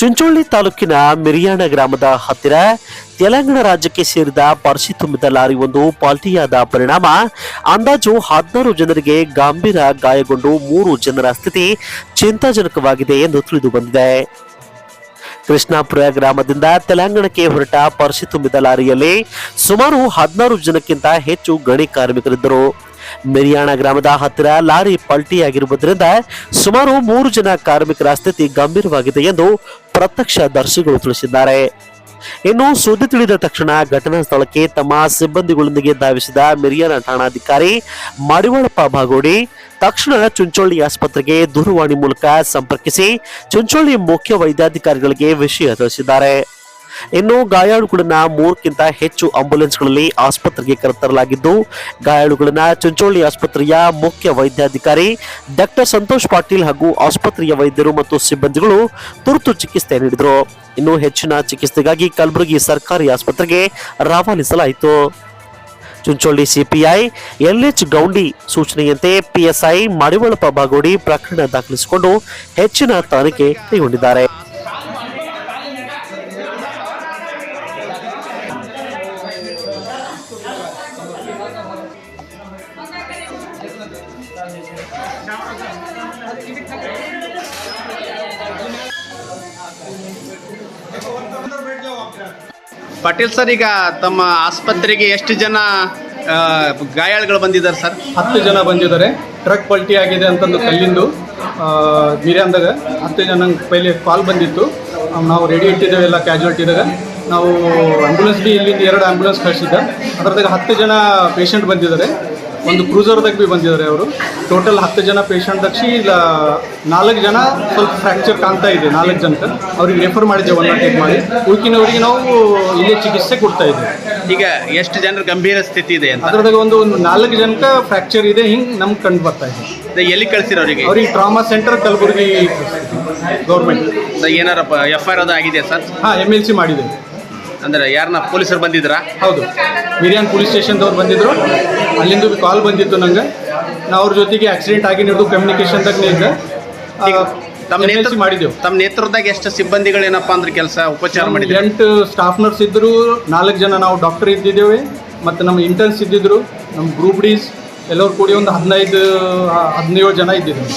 ಚುಂಚೋಳಿ ತಾಲೂಕಿನ ಮಿರಿಯಾಣ ಗ್ರಾಮದ ಹತ್ತಿರ ತೆಲಂಗಾಣ ರಾಜ್ಯಕ್ಕೆ ಸೇರಿದ ಪರ್ಸಿ ತುಂಬಿದ ಲಾರಿ ಒಂದು ಪಾಲ್ಟಿಯಾದ ಪರಿಣಾಮ. ಅಂದಾಜು ಹದಿನಾರು ಜನರಿಗೆ ಗಂಭೀರ ಗಾಯಗೊಂಡು ಮೂರು ಜನರ ಸ್ಥಿತಿ ಚಿಂತಾಜನಕವಾಗಿದೆ ಎಂದು ತಿಳಿದು ಬಂದಿದೆ. ಕೃಷ್ಣಾಪುರ ಗ್ರಾಮದಿಂದ ತೆಲಂಗಾಣಕ್ಕೆ ಹೊರಟ ಪರ್ಸಿ ತುಂಬಿದ ಲಾರಿಯಲ್ಲಿ ಸುಮಾರು ಹದಿನಾರು ಜನಕ್ಕಿಂತ ಹೆಚ್ಚು ಗಣಿ ಕಾರ್ಮಿಕರಿದ್ದರು. ಮಿರಿಯಾಣ ಗ್ರಾಮದ ಹತ್ತಿರ ಲಾರಿ ಪಲ್ಟಿಯಾಗಿರುವುದರಿಂದ ಸುಮಾರು ಮೂರು ಜನ ಕಾರ್ಮಿಕರ ಸ್ಥಿತಿ ಗಂಭೀರವಾಗಿದೆ ಎಂದು ಪ್ರತ್ಯಕ್ಷದರ್ಶಿಗಳು ತಿಳಿಸಿದ್ದಾರೆ. ಇನ್ನು ಸುದ್ದಿ ತಿಳಿದ ತಕ್ಷಣ ಘಟನಾ ಸ್ಥಳಕ್ಕೆ ತಮ್ಮ ಸಿಬ್ಬಂದಿಗಳೊಂದಿಗೆ ಧಾವಿಸಿದ ಮಿರಿಯಾಣ ಠಾಣಾಧಿಕಾರಿ ಮಡಿವಾಳಪ್ಪ ಬಾಗೋಡಿ ತಕ್ಷಣ ಚುಂಚೋಳಿ ಆಸ್ಪತ್ರೆಗೆ ದೂರವಾಣಿ ಮೂಲಕ ಸಂಪರ್ಕಿಸಿ ಚುಂಚೋಳಿ ಮುಖ್ಯ ವೈದ್ಯಾಧಿಕಾರಿಗಳಿಗೆ ವಿಷಯ ತಿಳಿಸಿದ್ದಾರೆ. ಇನ್ನು ಗಾಯಾಳುಗಳನ್ನ ಮೂರಕ್ಕಿಂತ ಹೆಚ್ಚು ಆಂಬ್ಯುಲೆನ್ಸ್ಗಳಲ್ಲಿ ಆಸ್ಪತ್ರೆಗೆ ಕರೆತರಲಾಗಿದ್ದು, ಗಾಯಾಳುಗಳನ್ನ ಚುಂಚೋಳಿ ಆಸ್ಪತ್ರೆಯ ಮುಖ್ಯ ವೈದ್ಯಾಧಿಕಾರಿ ಡಾಕ್ಟರ್ ಸಂತೋಷ್ ಪಾಟೀಲ್ ಹಾಗೂ ಆಸ್ಪತ್ರೆಯ ವೈದ್ಯರು ಮತ್ತು ಸಿಬ್ಬಂದಿಗಳು ತುರ್ತು ಚಿಕಿತ್ಸೆ ನೀಡಿದರು. ಇನ್ನು ಹೆಚ್ಚಿನ ಚಿಕಿತ್ಸೆಗಾಗಿ ಕಲಬುರಗಿ ಸರ್ಕಾರಿ ಆಸ್ಪತ್ರೆಗೆ ರವಾನಿಸಲಾಯಿತು. ಚುಂಚೋಳಿ ಸಿಪಿಐ, ಎಲ್ಎಚ್ ಗೌಂಡಿ ಸೂಚನೆಯಂತೆ ಪಿಎಸ್ಐ ಮಡಿವಳಪ ಬಾಗೋಡಿ ಪ್ರಕರಣ ದಾಖಲಿಸಿಕೊಂಡು ಹೆಚ್ಚಿನ ತನಿಖೆ ಕೈಗೊಂಡಿದ್ದಾರೆ. ಪಾಟೀಲ್ ಸರ್, ಈಗ ತಮ್ಮ ಆಸ್ಪತ್ರೆಗೆ ಎಷ್ಟು ಜನ ಗಾಯಾಳುಗಳು ಬಂದಿದ್ದಾರೆ ಸರ್? ಹತ್ತು ಜನ ಬಂದಿದ್ದಾರೆ. ಟ್ರಕ್ ಪಲ್ಟಿ ಆಗಿದೆ ಅಂತಂದು ಕಲ್ಲಿಂದು ಮಿರ್ಯಾಂದಾಗ ಹತ್ತು ಜನ ಪೈಲೆ ಕಾಲ್ ಬಂದಿತ್ತು. ನಾವು ರೆಡಿ ಇಟ್ಟಿದ್ದೇವೆ, ಎಲ್ಲ ಕ್ಯಾಜುವಲ್ಟಿದಾಗ ನಾವು ಆಂಬುಲೆನ್ಸ್ ಬಿ ಇಲ್ಲಿಂದ ಎರಡು ಆಂಬುಲೆನ್ಸ್ ಕಳಿಸಿದ್ದೆ. ಅದರದಾಗ ಹತ್ತು ಜನ ಪೇಷಂಟ್ ಬಂದಿದ್ದಾರೆ. ಒಂದು ಕ್ರೂಸರ್ದಾಗ ಭೀ ಬಂದಿದ್ದಾರೆ ಅವರು. ಟೋಟಲ್ ಹತ್ತು ಜನ ಪೇಷಂಟ್ ದಕ್ಷಿ ಇಲ್ಲ ನಾಲ್ಕು ಜನ ಸ್ವಲ್ಪ ಫ್ರ್ಯಾಕ್ಚರ್ ಕಾಣ್ತಾ ಇದೆ ನಾಲ್ಕು ಜನಕ್ಕೆ. ಅವ್ರಿಗೆ ರೆಫರ್ ಮಾಡಿದ್ದೇವೆ ಒನ್ ನಾಟ್ ಮಾಡಿ. ಉಳ್ಕಿನವರಿಗೆ ನಾವು ಇಲ್ಲಿ ಚಿಕಿತ್ಸೆ ಕೊಡ್ತಾ ಇದ್ದೀವಿ. ಈಗ ಎಷ್ಟು ಜನರ ಗಂಭೀರ ಸ್ಥಿತಿ ಇದೆ ಅದ್ರದಾಗ ಒಂದು ಒಂದು ನಾಲ್ಕು ಜನಕ್ಕೆ ಫ್ರ್ಯಾಕ್ಚರ್ ಇದೆ ಹಿಂಗೆ ನಮ್ಗೆ ಕಂಡು ಬರ್ತಾ ಇದೆ. ಎಲ್ಲಿ ಕಳಿಸಿರೋ ಅವರಿಗೆ? ಅವ್ರಿಗೆ ಟ್ರಾಮಾ ಸೆಂಟರ್ ಕಲಬುರಗಿ ಗೌರ್ಮೆಂಟ್ ಏನಾರಪ್ಪ ಎಫ್ ಐ ಆರ್ ಅದು ಆಗಿದೆ ಸರ್? ಹಾಂ ಎಂ ಎಲ್ ಸಿ ಮಾಡಿದ್ದೇವೆ ಅಂದ್ರೆ ಯಾರನ್ನ ಪೊಲೀಸರು ಬಂದಿದ್ರಾ? ಹೌದು. ಮಿರಿಯಾನ್ ಪೊಲೀಸ್ ಸ್ಟೇಷನ್ದವ್ರು ಬಂದಿದ್ರು. ಅಲ್ಲಿಂದ ಕಾಲ್ ಬಂದಿತ್ತು ನಂಗೆ. ನಾ ಅವ್ರ ಜೊತೆಗೆ ಆಕ್ಸಿಡೆಂಟ್ ಆಗಿ ನಿಮ್ದು ಕಮ್ಯುನಿಕೇಶನ್ದಾಗ ಇದ್ದೆ ತಮ್ಮ ನೇತೃತ್ವ ಎಲ್ ಮಾಡಿದ್ದೆವು. ತಮ್ಮ ನೇತೃತ್ವದಾಗ ಎಷ್ಟು ಸಿಬ್ಬಂದಿಗಳು ಏನಪ್ಪಾ ಅಂದ್ರೆ ಕೆಲಸ ಉಪಚಾರ ಮಾಡಿದ್ವಿ ಎಂಟು ಸ್ಟಾಫ್ ನರ್ಸ್ ಇದ್ದರು ನಾಲ್ಕು ಜನ ನಾವು ಡಾಕ್ಟರ್ ಇದ್ದಿದ್ದೇವೆ ಮತ್ತು ನಮ್ಮ ಇಂಟರ್ನ್ಸ್ ಇದ್ದಿದ್ರು ನಮ್ಮ ಗ್ರೂಪ್ ಡೀಸ್ ಎಲ್ಲರೂ ಕೂಡಿ ಒಂದು ಹದಿನೈದು ಹದಿನೇಳು ಜನ ಇದ್ದಿದ್ದೇವೆ.